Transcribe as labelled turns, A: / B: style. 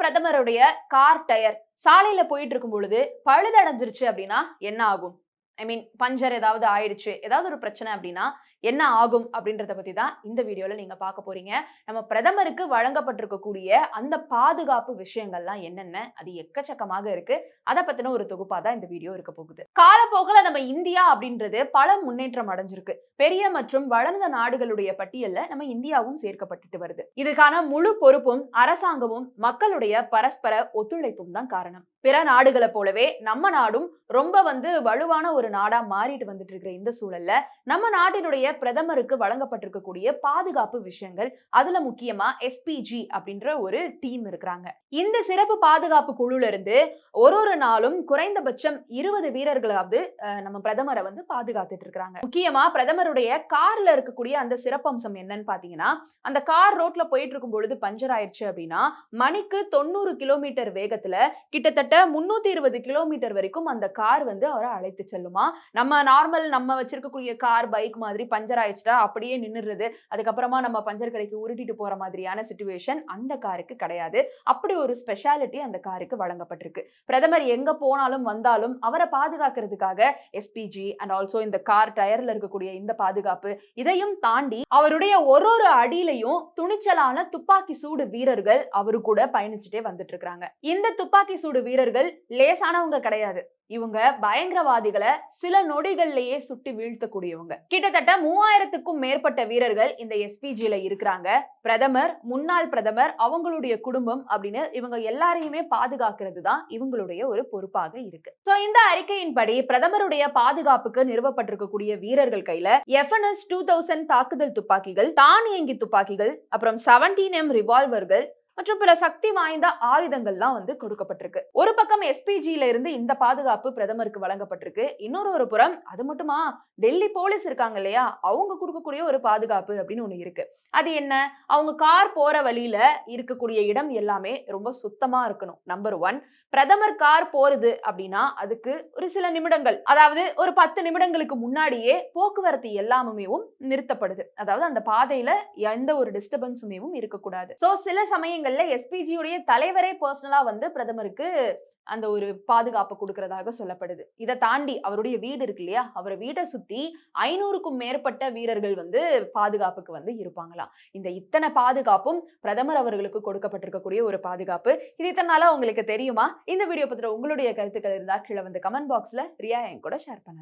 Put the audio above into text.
A: பிரதமருடைய car tyre சாலையில போயிட்டு இருக்கும் பொழுது பழுதடைஞ்சிருச்சு அப்படின்னா என்ன ஆகும்? ஐ மீன் பஞ்சர் ஏதாவது ஆயிடுச்சு. ஏதாவது ஒரு பிரச்சனை அப்படின்னா என்ன ஆகும் அப்படின்றத பத்தி தான் இந்த வீடியோல நீங்க பார்க்க போறீங்க. நம்ம பிரதமருக்கு வழங்கப்பட்டிருக்கக்கூடிய அந்த பாதுகாப்பு விஷயங்கள்லாம் என்னென்ன அது எக்கச்சக்கமாக இருக்கு. அதை பத்தின ஒரு தொகுப்பா தான் இந்த வீடியோ இருக்க போகுது. காலப்போக்கில் நம்ம இந்தியா அப்படின்றது பல முன்னேற்றம் அடைஞ்சிருக்கு. பெரிய மற்றும் வளர்ந்த நாடுகளுடைய பட்டியல்ல நம்ம இந்தியாவும் சேர்க்கப்பட்டுட்டு வருது. இதுக்கான முழு பொறுப்பும் அரசாங்கமும் மக்களுடைய பரஸ்பர ஒத்துழைப்பும் தான் காரணம். பிற நாடுகளை போலவே நம்ம நாடும் ரொம்ப வந்து வலுவான ஒரு நாடா மாறிட்டு வந்துட்டு இருக்கிற இந்த சூழல்ல நம்ம நாட்டினுடைய பிரதமருக்கு வழங்கப்பட்டிருக்கக்கூடிய பாதுகாப்பு விஷயங்கள் அதுல முக்கியமா எஸ்பிஜி அப்படின்ற ஒரு டீம் இருக்கிறாங்க. இந்த சிறப்பு பாதுகாப்பு குழுல இருந்து ஒரு ஒரு நாளும் குறைந்தபட்சம் இருபது வீரர்களாவது நம்ம பிரதமரை வந்து பாதுகாத்துட்டு இருக்கிறாங்க. முக்கியமா பிரதமருடைய கார்ல இருக்கக்கூடிய அந்த சிறப்பம்சம் என்னன்னு பாத்தீங்கன்னா அந்த கார் ரோட்ல போயிட்டு இருக்கும் பொழுது பஞ்சர் ஆயிடுச்சு அப்படின்னா மணிக்கு தொண்ணூறு கிலோமீட்டர் வேகத்துல கிட்டத்தட்ட முன்னூத்தி இருபது கிலோமீட்டர் வரைக்கும் அந்த கார் வந்து அவரை அழைத்து செல்லுமா? நம்ம நார்மல் நம்ம வச்சிருக்கக்கூடிய கார் பைக் மாதிரி பஞ்சர் ஆயிடுச்சுட்டா அப்படியே நின்னுடுறது. அதுக்கப்புறமா நம்ம பஞ்சர் கடைக்கு உருட்டிட்டு போற மாதிரியான சுச்சுவேஷன் அந்த காருக்கு கிடையாது. அப்படி ஒரு ஸ்பெஷாலிட்டி அந்த காருக்கு வழங்கப்பட்டிருக்கு. பிரதமர் எங்க போனாலும் வந்தாலும் அவரை பாதுகாக்கிறதுக்காக எஸ்பிஜி அண்ட் ஆல்சோ இந்த கார் டயர்ல இருக்கக்கூடிய இந்த பாதுகாப்பு இதையும் தாண்டி அவருடைய ஒரு ஒரு அடியிலையும் துணிச்சலான துப்பாக்கி சூடு வீரர்கள் அவரு கூட பயணிச்சுட்டே வந்துட்டு இருக்காங்க இந்த துப்பாக்கி சூடு வீரர்கள் லேசானவங்க கிடையாது. இவங்க பயங்கரவாதிகளை சில நொடிகள்லயே சுட்டு வீழ்த்தக்கூடியவங்க. கிட்டத்தட்ட மூவாயிரத்துக்கும் மேற்பட்ட வீரர்கள் இந்த எஸ்பிஜில இருக்கிறாங்க. பிரதமர் முன்னாள் பிரதமர் அவங்களுடைய குடும்பம் அப்படின்னு இவங்க எல்லாரையுமே பாதுகாக்கிறது தான் இவங்களுடைய ஒரு பொறுப்பாக இருக்கு. சோ இந்த அறிக்கையின்படி பிரதமருடைய பாதுகாப்புக்கு நிறுவப்பட்டிருக்கக்கூடிய வீரர்கள் கையில எஃப்என்எஸ் டூ தௌசண்ட் தாக்குதல் துப்பாக்கிகள் தானியங்கி துப்பாக்கிகள் அப்புறம் செவன்டீன் எம் ரிவால்வர்கள் மற்றும் பிற சக்தி வாய்ந்த ஆயுதங்கள்லாம் வந்து கொடுக்கப்பட்டிருக்கு. ஒரு பக்கம் எஸ்பிஜியில இருந்து இந்த பாதுகாப்பு பிரதமருக்கு வழங்கப்பட்டிருக்கு. இன்னொரு ஒரு புறம் அது மட்டுமா? டெல்லி போலீஸ் இருக்காங்க இல்லையா? அவங்க கொடுக்கக்கூடிய ஒரு பாதுகாப்பு அப்படின்னு ஒண்ணு இருக்கு. அது என்ன? அவங்க கார் போற வழியில இருக்கக்கூடிய இடம் எல்லாமே ரொம்ப சுத்தமா இருக்கணும். நம்பர் ஒன் பிரதமர் கார் போறது அப்படின்னா அதுக்கு ஒரு சில நிமிடங்கள். அதாவது ஒரு பத்து நிமிடங்களுக்கு முன்னாடியே போக்குவரத்து எல்லாமுமேவும் நிறுத்தப்படுது. அதாவது அந்த பாதையில எந்த ஒரு டிஸ்டர்பன்ஸுமே இருக்கக்கூடாது. சோ சில சமயம் விஷயங்கள்ல எஸ்பிஜியுடைய தலைவரே பர்சனலா வந்து பிரதமருக்கு அந்த ஒரு பாதுகாப்பு கொடுக்கறதாக சொல்லப்படுது. இதை தாண்டி அவருடைய வீடு இருக்கு இல்லையா? அவர் வீட்டை சுத்தி ஐநூறுக்கும் மேற்பட்ட வீரர்கள் வந்து பாதுகாப்புக்கு வந்து இருப்பாங்களாம். இந்த இத்தனை பாதுகாப்பும் பிரதமர் அவர்களுக்கு கொடுக்கப்பட்டிருக்கக்கூடிய ஒரு பாதுகாப்பு. இது இத்தனை நாளா உங்களுக்கு தெரியுமா? இந்த வீடியோ பத்திர உங்களுடைய கருத்துக்கள் இருந்தா கீழே வந்து கமெண்ட் பாக்ஸ்ல ரியா என் கூட ஷேர் பண்ணலாம்